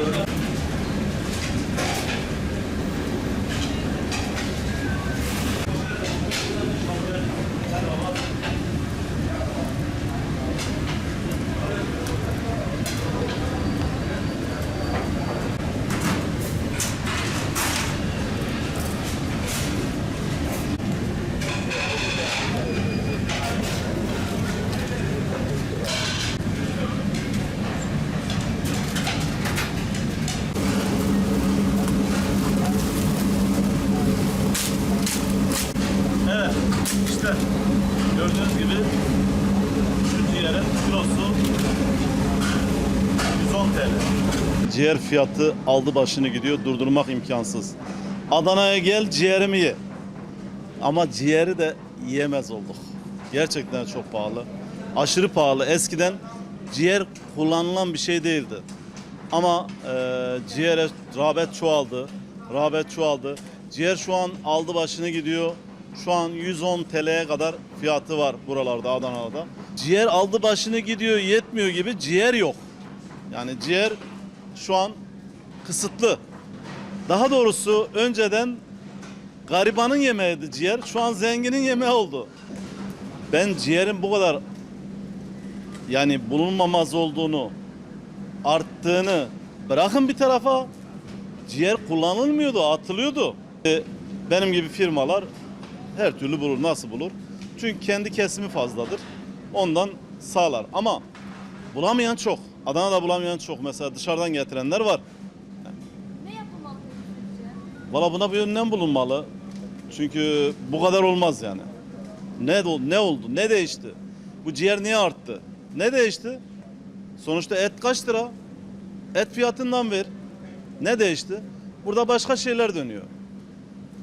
Obrigado. İşte gördüğünüz gibi şu ciğerin kilosu 110 TL. Ciğer fiyatı aldı başını gidiyor. Durdurmak imkansız. Adana'ya gel ciğerimi ye. Ama ciğeri de yiyemez olduk. Gerçekten çok pahalı. Aşırı pahalı. Eskiden ciğer kullanılan bir şey değildi. Ama e, ciğere rağbet çoğaldı. Rağbet çoğaldı. Ciğer şu an aldı başını gidiyor. Şu an 110 TL'ye kadar fiyatı var buralarda Adana'da. Ciğer aldı başını gidiyor yetmiyor gibi ciğer yok. Yani ciğer şu an kısıtlı. Daha doğrusu önceden garibanın yemeğiydi ciğer. Şu an zenginin yemeği oldu. Ben ciğerin bu kadar yani bulunmamaz olduğunu, arttığını bırakın bir tarafa. Ciğer kullanılmıyordu, atılıyordu. E, Benim gibi firmalar her türlü bulur. Nasıl bulur? Çünkü kendi kesimi fazladır. Ondan sağlar. Ama bulamayan çok. Adana'da bulamayan çok. Mesela dışarıdan getirenler var. Ne yapılmalı sizce? Valla buna bir önlem bulunmalı. Çünkü bu kadar olmaz yani. Ne ne oldu? Ne değişti? Bu ciğer niye arttı? Ne değişti? Sonuçta et kaç lira? Et fiyatından ver. Ne değişti? Burada başka şeyler dönüyor.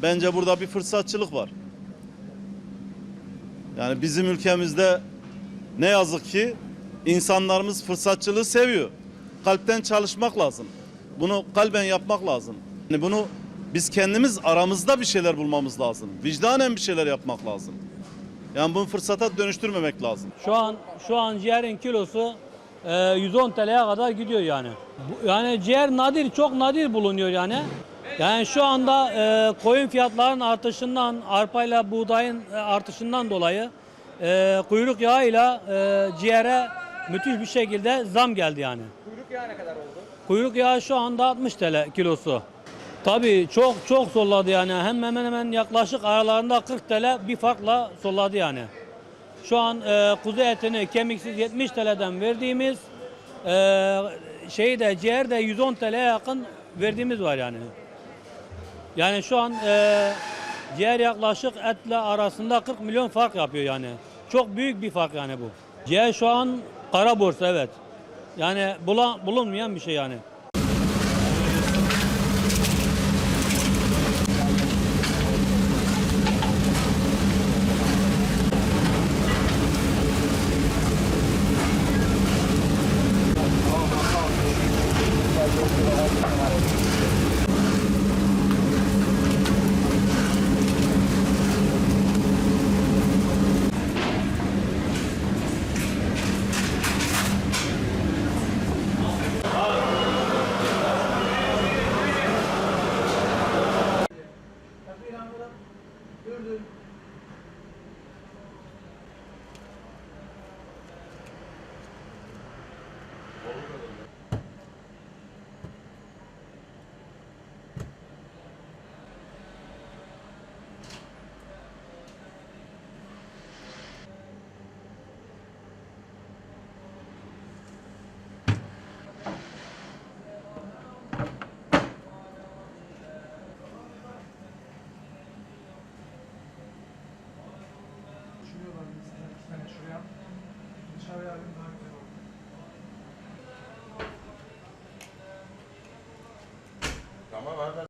Bence burada bir fırsatçılık var. Yani bizim ülkemizde ne yazık ki insanlarımız fırsatçılığı seviyor. Kalpten çalışmak lazım. Bunu kalben yapmak lazım. Yani bunu biz kendimiz aramızda bir şeyler bulmamız lazım. Vicdanen bir şeyler yapmak lazım. Yani bunu fırsata dönüştürmemek lazım. Şu an şu an ciğerin kilosu e, 110 TL'ye kadar gidiyor yani. Yani ciğer nadir, çok nadir bulunuyor yani. Yani şu anda e, koyun fiyatlarının artışından, arpayla buğdayın e, artışından dolayı e, kuyruk yağıyla e, ciğere müthiş bir şekilde zam geldi yani. Kuyruk yağı ne kadar oldu? Kuyruk yağı şu anda 60 TL kilosu. Tabii çok çok solladı yani. Hem hemen hemen yaklaşık aralarında 40 TL bir farkla solladı yani. Şu an e, kuzu etini kemiksiz 70 TL'den verdiğimiz e, şeyi de ciğer de 110 TL'ye yakın verdiğimiz var yani. Yani şu an e, ciğer yaklaşık etle arasında 40 milyon fark yapıyor yani. Çok büyük bir fark yani bu. Ciğer şu an kara borsa evet. Yani bulan, bulunmayan bir şey yani. Düşünüyorlar